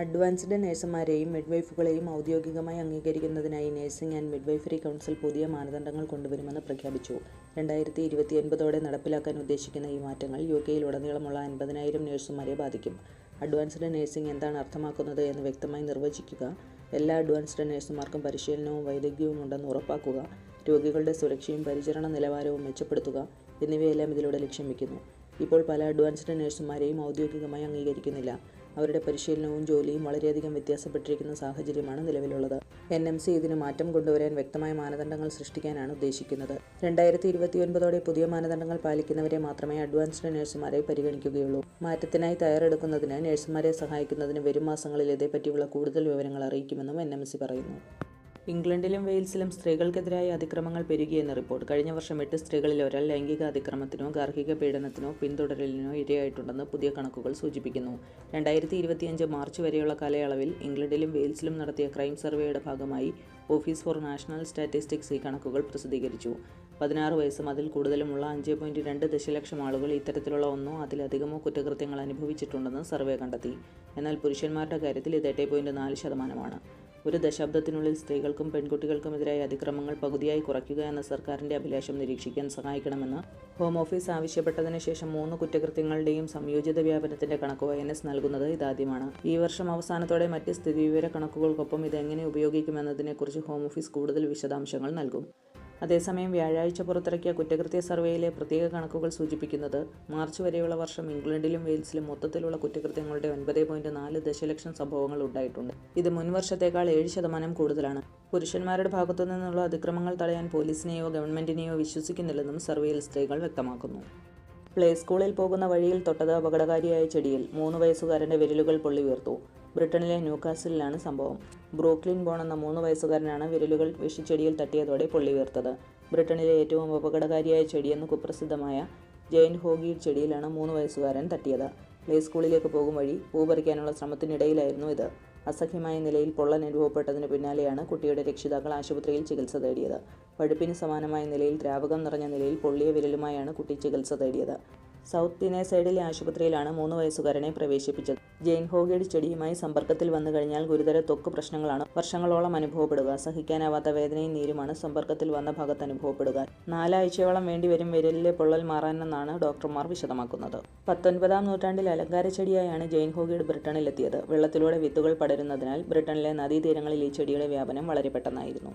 Advanced നഴ്സുമാരെയും മിഡ്വൈഫുകളെയും ഔദ്യോഗികമായി അംഗീകരിക്കുന്നതിനായി നഴ്സിംഗ് ആൻഡ് മിഡ്വൈഫറി കൗൺസിൽ പുതിയ മാനദണ്ഡങ്ങൾ കൊണ്ടുവരുമെന്ന് പ്രഖ്യാപിച്ചു. രണ്ടായിരത്തി ഇരുപത്തിയൊൻപതോടെ നടപ്പിലാക്കാൻ ഉദ്ദേശിക്കുന്ന ഈ മാറ്റങ്ങൾ യു കെയിൽ ഉടനീളമുള്ള അൻപതിനായിരം നഴ്സുമാരെ ബാധിക്കും. അഡ്വാൻസ്ഡ് നഴ്സിംഗ് എന്താണ് അർത്ഥമാക്കുന്നത് എന്ന് വ്യക്തമായി നിർവചിക്കുക, എല്ലാ അഡ്വാൻസ്ഡ് നഴ്സുമാർക്കും പരിശീലനവും വൈദഗ്ധ്യവും ഉണ്ടെന്ന് ഉറപ്പാക്കുക, രോഗികളുടെ സുരക്ഷയും പരിചരണ നിലവാരവും മെച്ചപ്പെടുത്തുക എന്നിവയെല്ലാം ഇതിലൂടെ ലക്ഷ്യം വയ്ക്കുന്നു. ഇപ്പോൾ പല അഡ്വാൻസ്ഡ് നഴ്സുമാരെയും ഔദ്യോഗികമായി അംഗീകരിക്കുന്നില്ല. അവരുടെ പരിശീലനവും ജോലിയും വളരെയധികം വ്യത്യാസപ്പെട്ടിരിക്കുന്ന സാഹചര്യമാണ് നിലവിലുള്ളത്. എൻ. എം. സി. ഇതിന് മാറ്റം കൊണ്ടുവരാൻ വ്യക്തമായ മാനദണ്ഡങ്ങൾ സൃഷ്ടിക്കാനാണ് ഉദ്ദേശിക്കുന്നത്. രണ്ടായിരത്തി ഇരുപത്തിയൊൻപതോടെ പുതിയ മാനദണ്ഡങ്ങൾ പാലിക്കുന്നവരെ മാത്രമേ അഡ്വാൻസ്ഡ് നഴ്സുമാരെ പരിഗണിക്കുകയുള്ളൂ. മാറ്റത്തിനായി തയ്യാറെടുക്കുന്നതിന് നഴ്സുമാരെ സഹായിക്കുന്നതിന് വരും മാസങ്ങളിൽ ഇതേപ്പറ്റിയുള്ള കൂടുതൽ വിവരങ്ങൾ അറിയിക്കുമെന്നും എൻ. എം. സി. പറയുന്നു. ഇംഗ്ലണ്ടിലും വെയിൽസിലും സ്ത്രീകൾക്കെതിരായ അതിക്രമങ്ങൾ പെരുകിയെന്ന് റിപ്പോർട്ട്. കഴിഞ്ഞ വർഷം എട്ട് സ്ത്രീകളിൽ ഒരാൾ ലൈംഗിക അതിക്രമത്തിനോ ഗാർഹിക പീഡനത്തിനോ പിന്തുടരലിനോ ഇരയായിട്ടുണ്ടെന്ന് പുതിയ കണക്കുകൾ സൂചിപ്പിക്കുന്നു. രണ്ടായിരത്തി ഇരുപത്തിയഞ്ച് മാർച്ച് വരെയുള്ള കാലയളവിൽ ഇംഗ്ലണ്ടിലും വെയിൽസിലും നടത്തിയ ക്രൈം സർവേയുടെ ഭാഗമായി ഓഫീസ് ഫോർ നാഷണൽ സ്റ്റാറ്റിസ്റ്റിക്സ് ഈ കണക്കുകൾ പ്രസിദ്ധീകരിച്ചു. പതിനാറ് വയസ്സും അതിൽ കൂടുതലുമുള്ള അഞ്ച് പോയിന്റ് രണ്ട് ദശലക്ഷം ആളുകൾ ഇത്തരത്തിലുള്ള ഒന്നോ അതിലധികമോ കുറ്റകൃത്യങ്ങൾ അനുഭവിച്ചിട്ടുണ്ടെന്ന് സർവേ കണ്ടെത്തി. എന്നാൽ പുരുഷന്മാരുടെ കാര്യത്തിൽ ഇത് എട്ട് പോയിന്റ് നാല് ശതമാനമാണ്. ഒരു ദശാബ്ദത്തിനുള്ളിൽ സ്ത്രീകൾക്കും പെൺകുട്ടികൾക്കുമെതിരായ അതിക്രമങ്ങൾ പകുതിയായി കുറയ്ക്കുക എന്ന സർക്കാരിന്റെ അഭിലാഷം നിരീക്ഷിക്കാൻ സഹായിക്കണമെന്ന് ഹോം ഓഫീസ് ആവശ്യപ്പെട്ടതിന് ശേഷം മൂന്ന് കുറ്റകൃത്യങ്ങളുടെയും സംയോജിത വ്യാപനത്തിന്റെ കണക്ക് ഒ. എൻ. എസ്. നൽകുന്നത് ഇതാദ്യമാണ്. ഈ വർഷം അവസാനത്തോടെ മറ്റ് സ്ഥിതിവിവര കണക്കുകൾക്കൊപ്പം ഇത് എങ്ങനെ ഉപയോഗിക്കുമെന്നതിനെക്കുറിച്ച് ഹോം ഓഫീസ് കൂടുതൽ വിശദാംശങ്ങൾ നൽകും. അതേസമയം വ്യാഴാഴ്ച പുറത്തിറക്കിയ കുറ്റകൃത്യ സർവേയിലെ പ്രത്യേക കണക്കുകൾ സൂചിപ്പിക്കുന്നത് മാർച്ച് വരെയുള്ള വർഷം ഇംഗ്ലണ്ടിലും വെയിൽസിലും മൊത്തത്തിലുള്ള കുറ്റകൃത്യങ്ങളുടെ ഒൻപത് പോയിന്റ് നാല് ദശലക്ഷം സംഭവങ്ങൾ ഉണ്ടായിട്ടുണ്ട്. ഇത് മുൻവർഷത്തേക്കാൾ ഏഴ് ശതമാനം കൂടുതലാണ്. പുരുഷന്മാരുടെ ഭാഗത്തു നിന്നുള്ള അതിക്രമങ്ങൾ തടയാൻ പോലീസിനെയോ ഗവൺമെന്റിനെയോ വിശ്വസിക്കുന്നില്ലെന്നും സർവേയിൽ സ്ത്രീകൾ വ്യക്തമാക്കുന്നു. പ്ലേ സ്കൂളിൽ പോകുന്ന വഴിയിൽ തൊട്ടത് അപകടകാരിയായ ചെടിയിൽ മൂന്ന് വയസ്സുകാരന്റെ വിരലുകൾ പൊള്ളി വീർത്തു. ബ്രിട്ടനിലെ ന്യൂകാസിലിലാണ് സംഭവം. ബ്രൂക്ലിൻ ബോൺ എന്ന മൂന്ന് വയസ്സുകാരനാണ് വിരലുകൾ വിഷിച്ചെടിയിൽ തട്ടിയതോടെ പൊള്ളി വീർത്തത്. ബ്രിട്ടനിലെ ഏറ്റവും അപകടകാരിയായ ചെടിയെന്ന് കുപ്രസിദ്ധമായ ജെയിൻ ഹോഗി ചെടിയിലാണ് മൂന്ന് വയസ്സുകാരൻ തട്ടിയത്. പ്ലേ സ്കൂളിലേക്ക് പോകും വഴി പൂ പറിക്കാനുള്ള ശ്രമത്തിനിടയിലായിരുന്നു ഇത്. അസഹ്യമായ നിലയിൽ പൊള്ളൽ അനുഭവപ്പെട്ടതിന് പിന്നാലെയാണ് കുട്ടിയുടെ രക്ഷിതാക്കൾ ആശുപത്രിയിൽ ചികിത്സ തേടിയത്. പഴുപ്പിന് സമാനമായ നിലയിൽ ദ്രാവകം നിറഞ്ഞ നിലയിൽ പൊള്ളിയ വിരലുമായാണ് കുട്ടി ചികിത്സ തേടിയത്. സൗത്ത് സൈഡിലെ ആശുപത്രിയിലാണ് മൂന്ന് വയസ്സുകാരനെ പ്രവേശിപ്പിച്ചത്. ജെയിൻ ഹോഗേഡ് ചെടിയുമായി സമ്പർക്കത്തിൽ വന്നു കഴിഞ്ഞാൽ ഗുരുതര തൊക്ക് പ്രശ്നങ്ങളാണ് വർഷങ്ങളോളം അനുഭവപ്പെടുക. സഹിക്കാനാവാത്ത വേദനയും നീരുമാണ് സമ്പർക്കത്തിൽ വന്ന ഭാഗത്ത് അനുഭവപ്പെടുക. നാലാഴ്ചയോളം വേണ്ടിവരും വിരലിലെ പൊള്ളൽ മാറാനെന്നാണ് ഡോക്ടർമാർ വിശദമാക്കുന്നത്. പത്തൊൻപതാം നൂറ്റാണ്ടിൽ അലങ്കാര ചെടിയായാണ് ജെയിൻ ഹോഗേഡ് ബ്രിട്ടനിലെത്തിയത്. വെള്ളത്തിലൂടെ വിത്തുകൾ പടരുന്നതിനാൽ ബ്രിട്ടനിലെ നദീതീരങ്ങളിൽ ഈ ചെടിയുടെ വ്യാപനം വളരെ പെട്ടെന്നായിരുന്നു.